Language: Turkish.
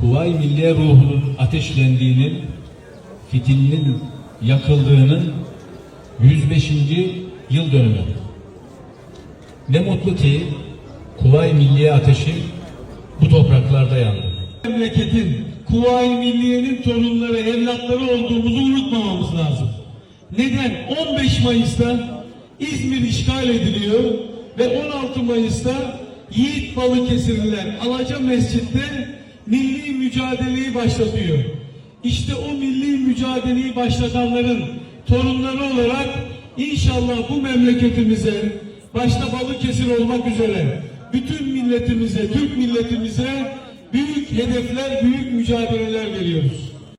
Kuvayi Milliye ruhunun ateşlendiğinin, fitilinin yakıldığının 105. yıl dönümü. Ne mutlu ki Kuvayi Milliye ateşi bu topraklarda yandı. memleketin, Kuvayi Milliye'nin torunları, evlatları olduğumuzu unutmamamız lazım. Neden? 15 Mayıs'ta İzmir işgal ediliyor ve 16 Mayıs'ta Yiğit Balıkesirliler Alaca Mescid'de milli mücadeleyi başlatıyor. İşte o milli mücadeleyi başlatanların torunları olarak inşallah bu memleketimize başta Balıkesir olmak üzere bütün milletimize, Türk milletimize büyük hedefler, büyük mücadeleler veriyoruz.